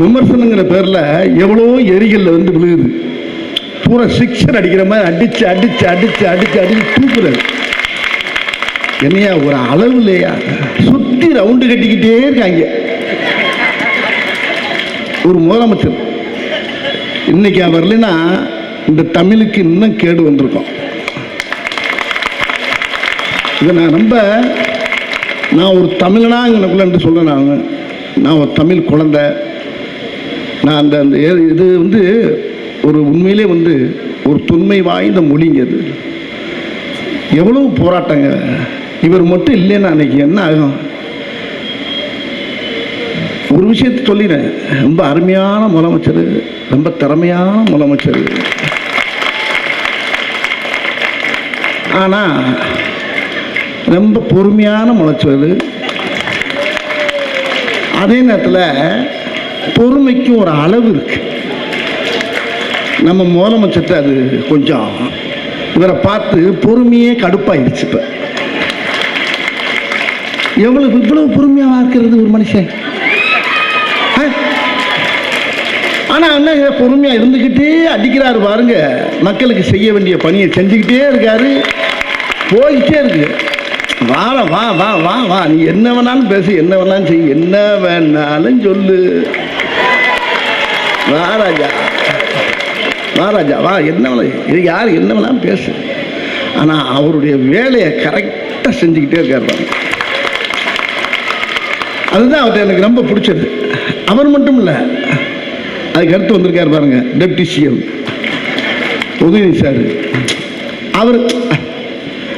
விமர்சனங்கிற பேரில் எவ்வளோ எரிகளில் வந்து விழுகுது. பூரா சிக்ஷன் அடிக்கிற மாதிரி அடிச்சு அடிச்சு அடிச்சு அடிச்சு அடிச்சு தூக்குறது என்னையா ஒரு அளவு இல்லையா சுற்றி ரவுண்டு கட்டிக்கிட்டே இருக்காங்க. ஒரு முதலமைச்சர். இன்னைக்கு அவர் இந்த தமிழுக்கு இன்னும் கேடு வந்திருக்கும். இதை நான் ரொம்ப நான் ஒரு தமிழனாங்கனக்குள்ளன்ட்டு சொல்கிறேன் நான். நான் ஒரு தமிழ் குழந்தை. நான் அந்த அந்த ஏ- இது வந்து ஒரு உண்மையிலே வந்து ஒரு தொன்மை வாய்ந்த மொழிங்க அது எவ்வளவு போராட்டங்க. இவர் மட்டும் இல்லைன்னா அன்னைக்கு என்ன ஆகும்? ஒரு விஷயத்தை சொல்லினேன் ரொம்ப அருமையான முதலமைச்சர் ரொம்ப திறமையான முதலமைச்சர். ஆனால் ரொம்ப பொறுமையான முளைச்சது அதே நேரத்தில் பொறுமைக்கும் ஒரு அளவு இருக்கு. நம்ம முதலமைச்சர்கிட்ட அது கொஞ்சம் இவரை பார்த்து பொறுமையே கடுப்பாயிடுச்சு இப்போ. எவ்வளவு இவ்வளவு பொறுமையாக இருக்கிறது ஒரு மனுஷன்? ஆ? ஆனா என்ன பொறுமையா இருந்துக்கிட்டே அடிக்கிறாரு பாருங்க. மக்களுக்கு செய்ய வேண்டிய பணியை செஞ்சுக்கிட்டே இருக்காரு. போயிட்டே இருக்கு. வா வா வா வா வா. நீ என்ன வேணாலும் பேசு என்ன வேணாலும் செய் என்ன வேணாலும் சொல்லு. வா ராஜா. வா வா என்ன இது யார் என்ன வேணாலும் பேசு. ஆனா அவருடைய வேலையை கரெக்டாக செஞ்சுக்கிட்டே இருக்காரு அதுதான் அவர்கிட்ட எனக்கு ரொம்ப பிடிச்சது. அவர் மட்டும் இல்லை அதுக்கு அடுத்து வந்திருக்கார் பாருங்க டெப்டி சிஎம். உதயநிதி சார். அவர்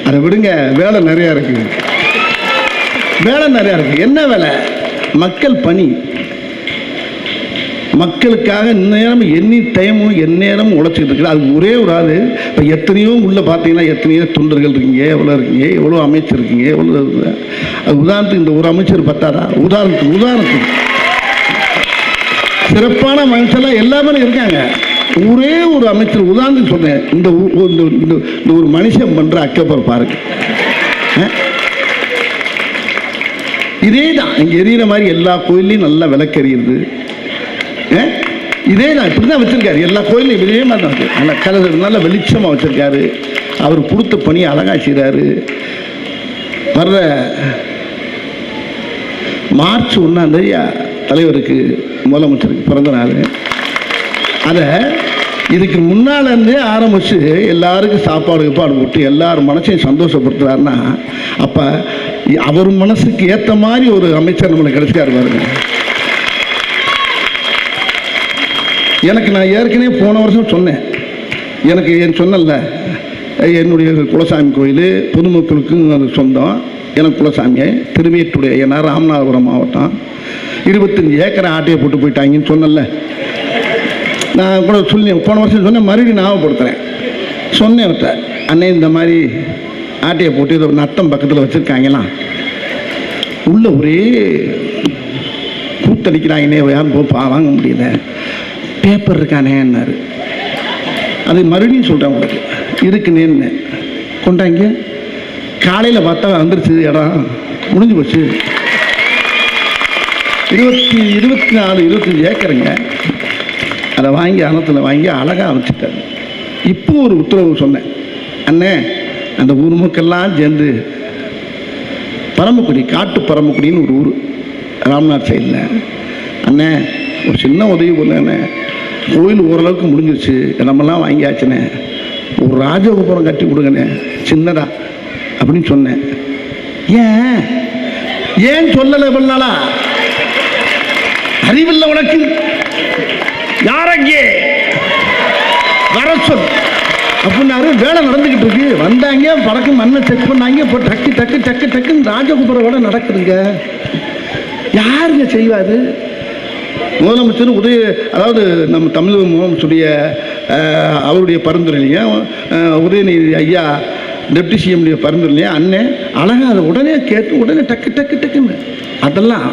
அதை விடுங்க வேலை நிறையா இருக்கு. வேலை நிறையா இருக்கு. என்ன வேலை? மக்கள் பணி. மக்களுக்காக நேரம் எண்ணி டைமும் எந்நேரமும் உழைச்சிட்டு இருக்குது அது ஒரே ஒரு ஆள். இப்போ எத்தனையோ உள்ளே பார்த்தீங்கன்னா எத்தனையோ தொண்டர்கள் இருக்கீங்க எவ்வளோ இருக்கீங்க எவ்வளோ அமைச்சர் இருக்கீங்க எவ்வளோ இருக்குது. அது உதாரணத்துக்கு இந்த ஒரு அமைச்சர் பத்தாதா? உதாரணத்துக்கு உதாரணத்துக்கு. சிறப்பான மனுஷெல்லாம் எல்லாமே இருக்காங்க. ஒரே ஒரு அமைச்சர் உதாரணத்துக்கு சொன்னேன். இந்த ஊ- இந்த இந்த- இந்த ஒரு மனுஷன் பண்ணுற அக்கப்பர் பாருங்க. இதே தான் இங்கே எரியிற மாதிரி எல்லா கோயில்லையும் நல்லா விளக்கெறியுது இதே நான் இப்படி தான் வச்சுருக்காரு. எல்லா கோயிலையும் வெளியே மாதிரி தான் வச்சிருக்காரு. நல்லா கலர் நல்ல வெளிச்சமாக வச்சிருக்காரு. அவர் கொடுத்த பணியை அழகா செய்கிறாரு வர்ற மார்ச் ஒன்றாம் தேதியா தலைவருக்கு முதலமைச்சருக்கு பிறந்த நாள். அதை இதுக்கு முன்னாலேருந்தே இருந்தே எல்லாருக்கும் சாப்பாடு கீப்பாடு போட்டு எல்லார் மனசையும் சந்தோஷப்படுத்துறாருன்னா அப்போ அவர் மனசுக்கு ஏற்ற மாதிரி ஒரு அமைச்சர் நம்மளுக்கு கிடைச்சிக்காரு பாருங்க. எனக்கு நான் ஏற்கனவே போன வருஷம் சொன்னேன். எனக்கு என் சொன்னல என்னுடைய குலசாமி கோயில் பொதுமக்களுக்கும் அது சொந்தம். எனக்கு குலசாமி திருவேட்டுடைய ஏன்னா ராமநாதபுரம் மாவட்டம். இருபத்தஞ்சி ஏக்கரை ஆட்டையை போட்டு போயிட்டாங்கன்னு சொன்னல நான் கூட சொல்லி போன வருஷம் சொன்னேன் மறுபடியும் ஞாபகப்படுத்துகிறேன் சொன்னேன் அவர்கிட்ட அண்ணே இந்த மாதிரி ஆட்டையை போட்டு இதை நத்தம் பக்கத்தில் வச்சுருக்காங்களாம் உள்ள ஒரே கூத்தடிக்கிறாங்கன்னே யாரும் போ பா- வாங்க முடியல. பேப்பர் இருக்கானேன்னாரு அது மறுபடியும் சொல்கிறேன் உங்களுக்கு. இருக்குன்னு கொண்டாங்க. காலையில் பார்த்தா வந்துருச்சு இடம். முடிஞ்சு போச்சு. இருபத்தி இருபத்தி நாலு இருபத்தஞ்சி ஏக்கருங்க. அதை வாங்கி அனத்தில் வாங்கி அழகாக அமைச்சிட்டாரு. இப்போ ஒரு உத்தரவு சொன்னேன். அண்ணே அந்த ஊர் மக்கள்லாம் சேர்ந்து பரமக்குடி காட்டு பரமக்குடின்னு ஒரு ஊர். ராம்நாத் சைடில். அண்ணே ஒரு சின்ன உதவி பண்ணேண்ணே கோயில் ஓரளவுக்கு முடிஞ்சிருச்சு. இடமெல்லாம் வாங்கியாச்சுண்ணே ஒரு ராஜகோபுரம் கட்டி கொடுங்கண்ணே சின்னதா அப்படின்னு சொன்னேன். ஏன்? ஏன் சொல்லலை இவ்வளவு நாளா? அறிவில்லை உனக்கு? யாரங்கே? வர சொல். அப்படின்னாரு. வேலை நடந்துக்கிட்டு இருக்கு. வந்தாங்க பறக்கு மண்ணை செக் பண்ணாங்க இப்போ டக்கு டக்கு டக்கு டக்குன்னு ராஜகோபுரம் வேலை நடக்குதுங்க. யாருங்க செய்வாரு? முதலமைச்சர் உதய அதாவது நம்ம தமிழக முதலமைச்சருடைய அஹ், அவருடைய பரிந்துரையிலையும் அஹ், உதயநிதி ஐயா டெப்டி சிஎம்டைய பரிந்துரையிலையும் அண்ணன் அழகா அதை உடனே கேட்டு உடனே டக்கு டக்கு டக்குன்னு. அதெல்லாம்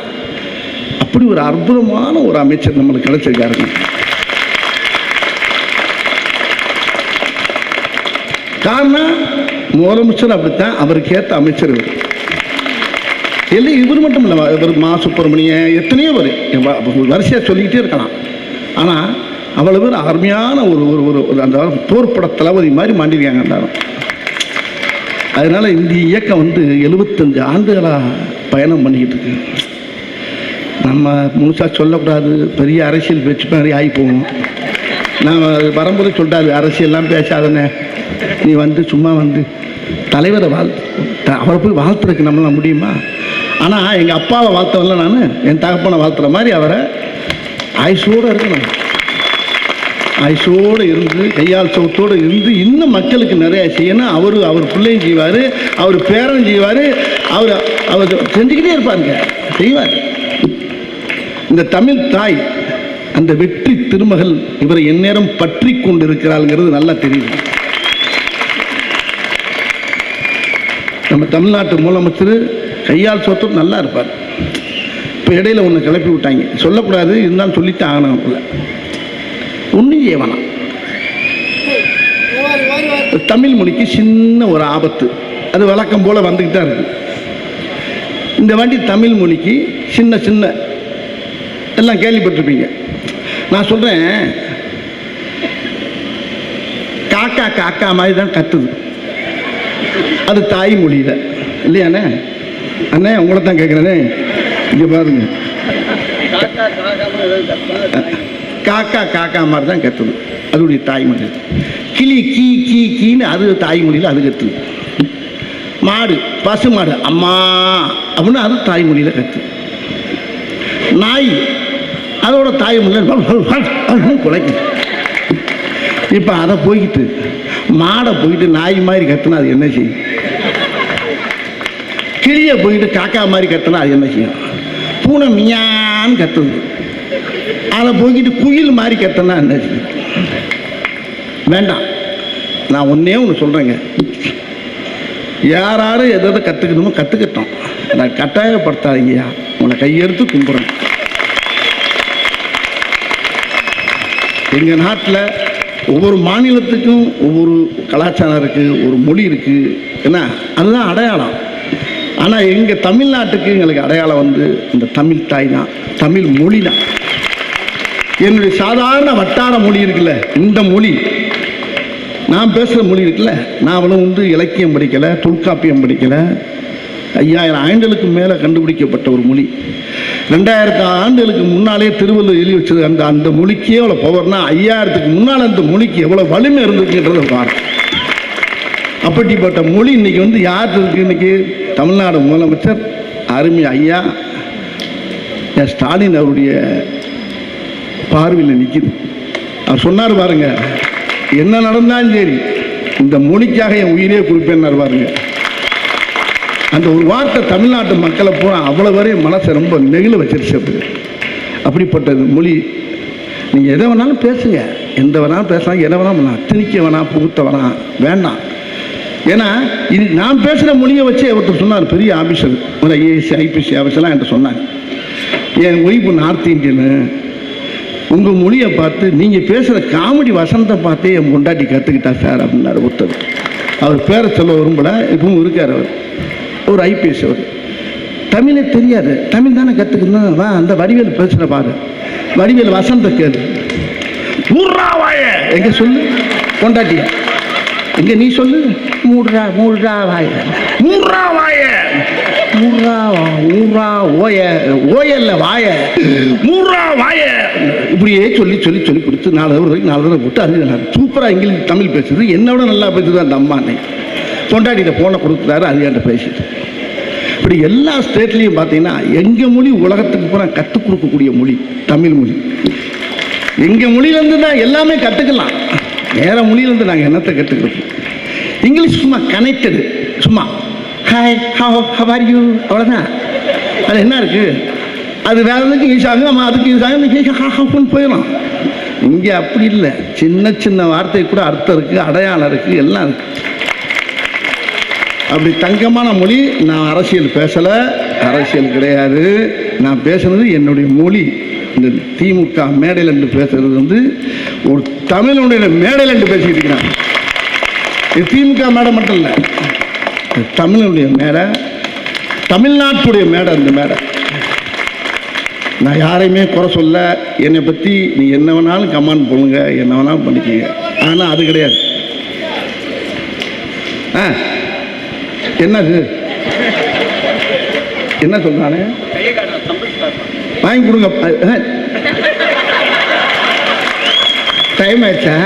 அப்படி ஒரு அற்புதமான ஒரு அமைச்சர் நம்மளுக்கு கிடைச்சிருக்காருங்க. காரணம் முதலமைச்சர் அப்படித்தான் அவருக்கு ஏற்ற அமைச்சர் இல்லை இவர் மட்டும் இல்லை இவர் மா சுப்பிரமணியன் எத்தனையோ பேர். வரிசையாக சொல்லிக்கிட்டே இருக்கலாம். ஆனால் அவ்வளோ பேர் அருமையான ஒரு ஒரு ஒரு ஒரு அந்த போர்ப்பட தளபதி மாதிரி மாண்டிருக்காங்க எல்லாரும் அதனால் இந்த இயக்கம் வந்து எழுபத்தஞ்சு ஆண்டுகளாக பயணம் பண்ணிக்கிட்டு இருக்கு. நம்ம முழுசாக சொல்லக்கூடாது. பெரிய அரசியல் பேச்சு மாதிரி ஆகி போகும் நான் வரும்போது சொல்லிட்டாரு அரசியல்லாம் பேசாதனே நீ வந்து சும்மா வந்து தலைவரை வாழ்த்து அவரை போய் வாழ்த்துறதுக்கு நம்மளால் முடியுமா? ஆனால் எங்கள் அப்பாவை வாழ்த்தவன்ல நான் என் தகப்பனை வாழ்த்துற மாதிரி அவரை ஆயுஷோடு இருக்கணும். ஆயுஷோடு இருந்து கையால் சவுத்தோடு இருந்து இன்னும் மக்களுக்கு நிறையா செய்யணும். அவர் அவர் பிள்ளையும் செய்வார் அவர் பேரன் செய்வார் அவர் அவர் செஞ்சுக்கிட்டே இருப்பாருங்க. செய்வார். இந்த தமிழ் தாய் அந்த வெற்றி திருமகள் இவரை எந்நேரம் பற்றி கொண்டிருக்கிறாள்ங்கிறது நல்லா தெரியுது. நம்ம தமிழ்நாட்டு முதலமைச்சர் கையால் சோத்தம் நல்லா இருப்பார். இப்போ இடையில ஒன்று கிளப்பி விட்டாங்க. சொல்லக்கூடாது இருந்தாலும் சொல்லித்தான் ஆகணும் இல்லை ஒன்றும் வேணாம் தமிழ் மொழிக்கு சின்ன ஒரு ஆபத்து. அது வழக்கம் போல் வந்துக்கிட்டு தான் இருக்கு. இந்த வாட்டி தமிழ் மொழிக்கு சின்ன சின்ன எல்லாம் கேள்விப்பட்டிருப்பீங்க. நான் சொல்கிறேன் காக்கா காக்கா மாதிரி தான் கத்துது. அது தாய்மொழியில். இல்லையாண்ணே? அண்ணே உங்களை தான் கேட்குறேனே இங்கே பாருங்க. காக்கா காக்கா மாதிரி தான் கத்துது. அதோடைய தாய்மொழி கிளி கீ கீ கீன்னு அது தாய்மொழியில் அது கத்துது. மாடு பசு மாடு அம்மா அப்படின்னு அது தாய்மொழியில் கத்துது. நாய் அதோட தாய்மொழியில் குலைக்குது. இப்போ அதை போய்கிட்டு மாடை போயிட்டு நாய் மாதிரி கத்துனா அது என்ன செய்யும்? கிளியை போயிட்டு காக்கா மாதிரி கத்துனா அது என்ன செய்யும்? பூனை மியான்னு கத்துது. அதை போய்கிட்டு குயில் மாதிரி கத்துனா என்ன செய்யும்? வேண்டாம். நான் ஒன்றே ஒன்று சொல்கிறேங்க யார் எதை எதை கற்றுக்கணுமோ கற்றுக்கிட்டோம் நான் கட்டாயப்படுத்தாதீங்கய்யா உங்களை கையெடுத்து கும்பிட்றேன். எங்கள் நாட்டில் ஒவ்வொரு மாநிலத்துக்கும் ஒவ்வொரு கலாச்சாரம் இருக்குது ஒரு மொழி இருக்குது என்ன? அதுதான் அடையாளம். ஆனால் எங்கள் தமிழ்நாட்டுக்கு எங்களுக்கு அடையாளம் வந்து இந்த தமிழ் தாய் தான். தமிழ் மொழி தான். என்னுடைய சாதாரண வட்டார மொழி இருக்குல்ல இந்த மொழி. நான் பேசுகிற மொழி இருக்குல்ல நான் அவளும் வந்து இலக்கியம் படிக்கலை தொல்காப்பியம் படிக்கலை. ஐயாயிரம் ஆண்டுகளுக்கு மேலே கண்டுபிடிக்கப்பட்ட ஒரு மொழி. ரெண்டாயிரத்து ஆண்டுகளுக்கு முன்னாலே திருவள்ளுவர் எழுதி வச்சது அந்த அந்த மொழிக்கே எவ்வளோ பவர்னா ஐயாயிரத்துக்கு முன்னால் அந்த மொழிக்கு எவ்வளோ வலிமை இருந்துச்சுன்றதை பாரு அப்படிப்பட்ட மொழி இன்னைக்கு வந்து யார் இருக்கு இன்னைக்கு? தமிழ்நாடு முதலமைச்சர் அருமை ஐயா என் ஸ்டாலின் அவருடைய பார்வையில் நிற்கிது அவர் சொன்னார் பாருங்க என்ன நடந்தாலும் சரி இந்த மொழிக்காக என் உயிரே குறிப்பேன்னார் பாருங்க. அந்த ஒரு வார்த்தை தமிழ்நாட்டு மக்களை பூரா அவ்வளோ வரையும் மனசை ரொம்ப நெகிழ வச்சிருச்சு அப்படி. அப்படிப்பட்டது மொழி. நீங்கள் எதை வேணாலும் பேசுங்க. எந்த வேணாலும் பேசலாம் எதை வேணாலும் பண்ணலாம். திணிக்க வேணாம் புகுத்த வேணாம் வேண்டாம். ஏன்னா இது நான் பேசுகிற மொழியை வச்சு ஒருத்தர் சொன்னார் பெரிய ஆஃபீஸர் ஒரு ஐஏஎஸ் ஐபிஎஸ்சி ஆஃபீஸர்லாம் என்கிட்ட சொன்னாங்க என் ஒய்ஃபு நார்த் இந்தியனு? உங்கள் மொழியை பார்த்து நீங்கள் பேசுகிற காமெடி வசனத்தை பார்த்தே என் பொண்டாட்டி கற்றுக்கிட்டா சார் அப்படின்னாரு ஒருத்தர். அவர் பேரை சொல்ல விரும்பல இப்பவும் இருக்கார் அவர். ஒரு ஐபிஎஸ் அவர். தமிழே தெரியாது. தமிழ் தானே கற்றுக்கணும் வா அந்த வடிவேல் பேசுகிற பாரு. வடிவேல் வசனத்தை கேளு. மூடுறா வாய! எங்க சொல்லு? பொண்டாட்டியா? எங்க நீ சொல்லு? மூடுறா மூடுறா வாய. மூடுறா வாய. மூடுறா மூடுறா ஓய ஓயல்ல வாய. மூடுறா வாய. இப்படியே சொல்லி சொல்லி சொல்லி கொடுத்து நாலு தடவை வரைக்கும் நாலு தடவை போட்டு அது சூப்பராக இங்கிலீஷ் தமிழ் பேசுது. என்னை விட நல்லா பேசுது அந்த அம்மா அன்னை பொண்டாட்டிகிட்ட போனை கொடுத்துட்டாரு அது என்கிட்ட பேசிட்டு. இப்படி எல்லா ஸ்டேட்லேயும் பார்த்தீங்கன்னா எங்கள் மொழி உலகத்துக்கு பூரா கற்றுக் கொடுக்கக்கூடிய மொழி தமிழ் மொழி. எங்கள் மொழியிலேருந்து தான் எல்லாமே கற்றுக்கலாம் வேற மொழியிலேருந்து நாங்கள் என்னத்தை கற்றுக்கிறது இங்கிலீஷ் சும்மா கனெக்டடு சும்மா hi how how are you அவ்வளோதான் அது என்ன இருக்குது அது வேற எதுக்கும் யூஸ் ஆகும் நம்ம அதுக்கு யூஸ் ஆகும் இன்னைக்கு ஹா ஹாஃப்னு போயிடும் இங்கே அப்படி இல்லை. சின்ன சின்ன வார்த்தை கூட அர்த்தம் இருக்குது அடையாளம் இருக்குது எல்லாம் இருக்குது அப்படி தங்கமான மொழி நான் அரசியல் பேசலை. அரசியல் கிடையாது. நான் பேசுனது என்னுடைய மொழி. இந்த திமுக மேடையில் என்று பேசுறது வந்து ஒரு தமிழனுடைய மேடையில் என்று பேசிக்கிட்டு இருக்கிறான். இது திமுக மேடை மட்டும் இல்லை. தமிழனுடைய மேடை தமிழ்நாட்டுடைய மேடை அந்த மேடை. நான் யாரையுமே குறை சொல்ல என்னை பற்றி நீ என்ன வேணாலும் கமெண்ட் பண்ணுங்க என்ன வேணாலும் பண்ணிக்கோங்க. ஆனால் அது கிடையாது. ஆ என்னது? என்ன சொல்றானே? வாங்கி கொடுங்க. டைம் ஆயிடுச்சா?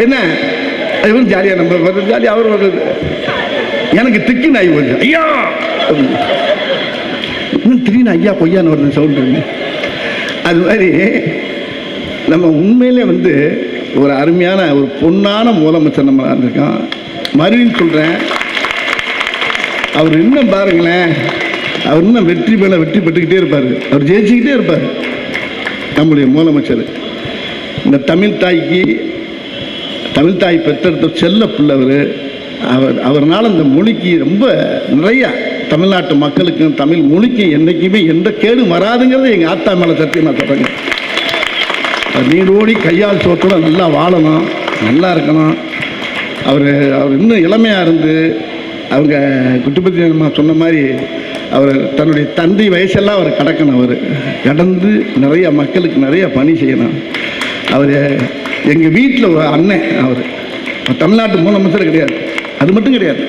என்ன? இவன் ஜாலியா நம்ம வர்றது அவர் வர்றது. எனக்கு திக்கு நாய் வருது ஐயா! இன்னும் திடீர்னு ஐயா பொய்யான்னு வருது சவுண்ட் அது மாதிரி நம்ம உண்மையிலே வந்து ஒரு அருமையான ஒரு பொன்னான முதலமைச்சர் நம்ம இருந்திருக்கோம் மறுபடியும் சொல்கிறேன் அவர் இன்னும் பாருங்களேன். அவர் இன்னும் வெற்றி மேலே வெற்றி பெற்றுக்கிட்டே இருப்பார். அவர் ஜெயிச்சுக்கிட்டே இருப்பார். நம்முடைய முதலமைச்சர். இந்த தமிழ் தாய்க்கு தமிழ் தாய் பெற்றெடுத்த செல்ல பிள்ளவர். அவர் அவர்னால் இந்த மொழிக்கு ரொம்ப நிறையா தமிழ்நாட்டு மக்களுக்கும் தமிழ் மொழிக்கும் என்றைக்குமே எந்த கேடு வராதுங்கிறது எங்கள் ஆத்தா மேலே சத்தியமாக சொல்கிறேங்க அவர் நீரோடி கையால் சோத்தோட நல்லா வாழணும் நல்லா இருக்கணும். அவர் அவர் இன்னும் இளமையாக இருந்து அவங்க குட்டுப்பத்தி அம்மா சொன்ன மாதிரி அவர் தன்னுடைய தந்தை வயசெல்லாம் அவர் கடக்கணும் அவர். கடந்து நிறைய மக்களுக்கு நிறைய பணி செய்யணும். அவர் எங்கள் வீட்டில் ஒரு அண்ணன் அவர். தமிழ்நாட்டு முதலமைச்சர் கிடையாது. அது மட்டும் கிடையாது.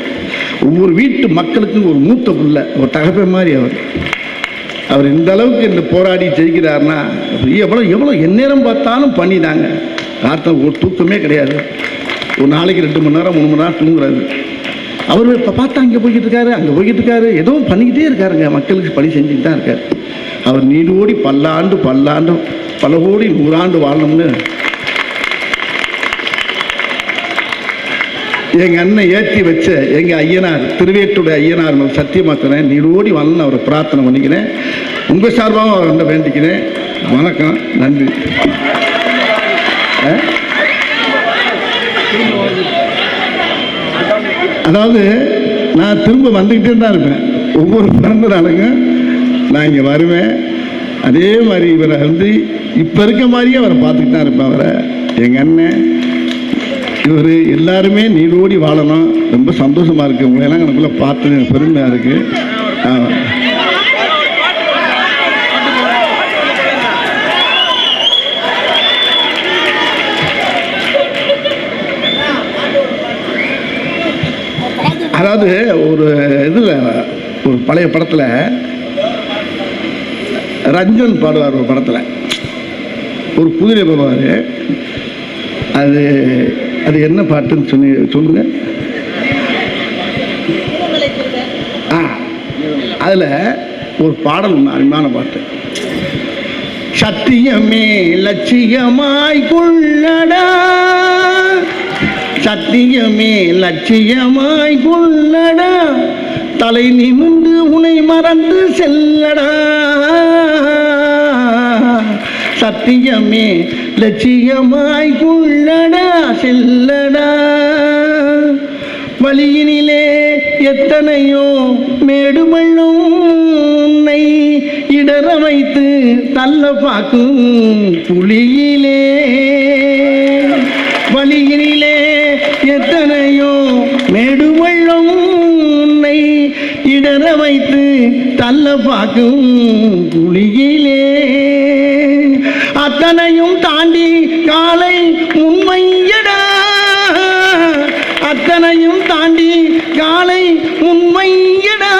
ஒவ்வொரு வீட்டு மக்களுக்கும் ஒரு மூத்த புள்ள ஒரு தகப்பை மாதிரி அவர். அவர் இந்த அளவுக்கு இந்த போராடி ஜெயிக்கிறாருன்னா எவ்வளோ எவ்வளோ எந்நேரம் பார்த்தாலும் பண்ணிதாங்க. ராத்திரி ஒரு தூக்கமே கிடையாது. ஒரு நாளைக்கு ரெண்டு மணி நேரம் மூணு மணி நேரம் தூங்குறாரு. அவர் இப்போ பார்த்தா அங்கே போய்கிட்டு இருக்காரு அங்கே போய்கிட்டு இருக்காரு. எதுவும் பண்ணிக்கிட்டே இருக்காருங்க. மக்களுக்கு பணி செஞ்சுட்டு தான் இருக்கார். அவர் நீடோடி பல்லாண்டு பல்லாண்டு பல கோடி நூறாண்டு வாழணும்னு எங்கள் அண்ணன் ஏற்றி வச்ச எங்கள் ஐயனார் திருவேட்டுடைய ஐயனார் மேல் சத்தியமாக்குறேன் நீரோடி வரணும்னு அவரை பிரார்த்தனை பண்ணிக்கிறேன். உங்கள் சார்பாகவும் அவரை வேண்டிக்கிறேன். வணக்கம் நன்றி. ஆ? அதாவது நான் திரும்ப வந்துக்கிட்டே தான் இருப்பேன். ஒவ்வொரு பிறந்த நாளுக்கும் நான் இங்கே வருவேன். அதே மாதிரி இவரை வந்து இப்போ இருக்க மாதிரியே அவரை பார்த்துக்கிட்டு தான் இருப்பேன் அவரை. எங்கள் அண்ணன் இவர் எல்லாருமே நீரோடி வாழணும். ரொம்ப சந்தோஷமாக இருக்குது உங்களை எல்லாம் எனக்குள்ளே பார்த்து எனக்கு பெருமையாக இருக்குது அதாவது ஒரு இதில் ஒரு பழைய படத்தில் ரஞ்சன் பாடுவார் ஒரு படத்தில். ஒரு குதிரை போடுவார். அது அது என்ன பாட்டுன்னு சொல்லி சொல்லுங்க. ஆ அதில் ஒரு பாடல் ஒன்று அருமையான பாட்டு. சத்தியமே லட்சியமாய் கொள்ளடா. சத்தியமே லட்சியமாய் கொள்ளடா. தலை நிமிந்து உனை மறந்து செல்லடா. சத்தியமே லட்சியமாய் கொள்ளடா செல்லடா. வழியினிலே எத்தனையோ மேடுமள்ளும் உன்னை இடற வைத்து தள்ள பார்க்கும் புலியிலே. வழியினிலே எத்தனையோ மேடுமள்ளும் உன்னை இடற வைத்து தள்ள பார்க்கும் புலியிலே. அத்தனையும் தாண்டி காலை உண்மையடா அத்தனையும் தாண்டி காலை உண்மையடா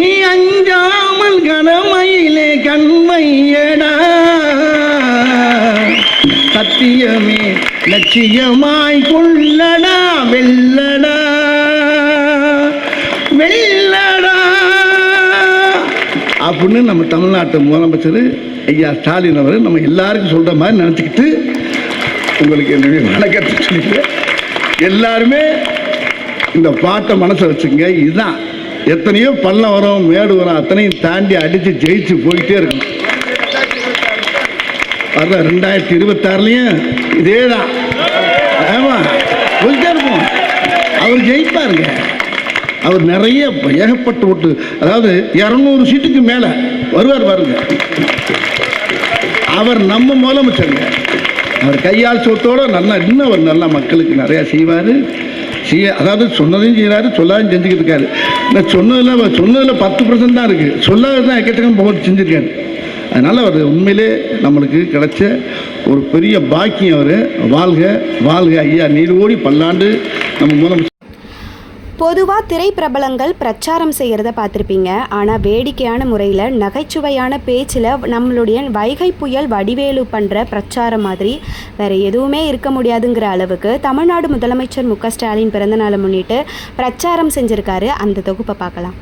நீ அஞ்சாமல் கனமையிலே கண்மையடா சத்தியமே லட்சியமாய் கொள்ளடா வெல்லடா அப்படின்னு நம்ம தமிழ்நாட்டு முதலமைச்சர் ஐயா ஸ்டாலின் அவர் நம்ம எல்லாருக்கும் சொல்கிற மாதிரி நினச்சிக்கிட்டு உங்களுக்கு என்னுடைய வணக்கத்தை சொல்லிக்கிறேன். எல்லாருமே இந்த பாட்டை மனசில் வச்சுக்கங்க. இதுதான். எத்தனையோ பள்ளம் வரும் மேடு வரும் அத்தனையும் தாண்டி அடித்து ஜெயிச்சு போயிட்டே இருக்கணும். அதான் ரெண்டாயிரத்தி இருபத்தாறுலையும் இதே தான் ஆமாம் போயிட்டே இருப்போம் அவர் ஜெயிப்பாருங்க. அவர் நிறைய ஏகப்பட்ட ஓட்டு. அதாவது இரநூறு சீட்டுக்கு மேலே. வருவார் பாருங்க. அவர் நம்ம முதலமைச்சருங்க. அவர் கையால் சொத்தோடு நல்லா இன்னும் அவர் நல்லா மக்களுக்கு நிறையா செய்வார். செய்ய அதாவது சொன்னதையும் செய்கிறாரு சொல்லாதையும் செஞ்சுக்கிட்டு இருக்காரு. நான் சொன்னதில் சொன்னதில் பத்து பர்சன்ட் தான் இருக்குது சொல்லாத தான் எக்கச்சக்கம் போட்டு செஞ்சுருக்காரு. அதனால் அவர் உண்மையிலே நம்மளுக்கு கிடைச்ச ஒரு பெரிய பாக்கியம் அவர். வாழ்க வாழ்க ஐயா. நீரோடி பல்லாண்டு நம்ம முதலமைச்சர் பொதுவாக திரைப்பிரபலங்கள் பிரச்சாரம் செய்கிறத பார்த்துருப்பீங்க. ஆனால் வேடிக்கையான முறையில் நகைச்சுவையான பேச்சில் நம்மளுடைய வைகை புயல் வடிவேலு பண்ணுற பிரச்சாரம் மாதிரி வேறு எதுவுமே இருக்க முடியாதுங்கிற அளவுக்கு தமிழ்நாடு முதலமைச்சர் மு க ஸ்டாலின் பிறந்தநாளை முன்னிட்டு பிரச்சாரம் செஞ்சுருக்காரு. அந்த தொகுப்பை பார்க்கலாம்.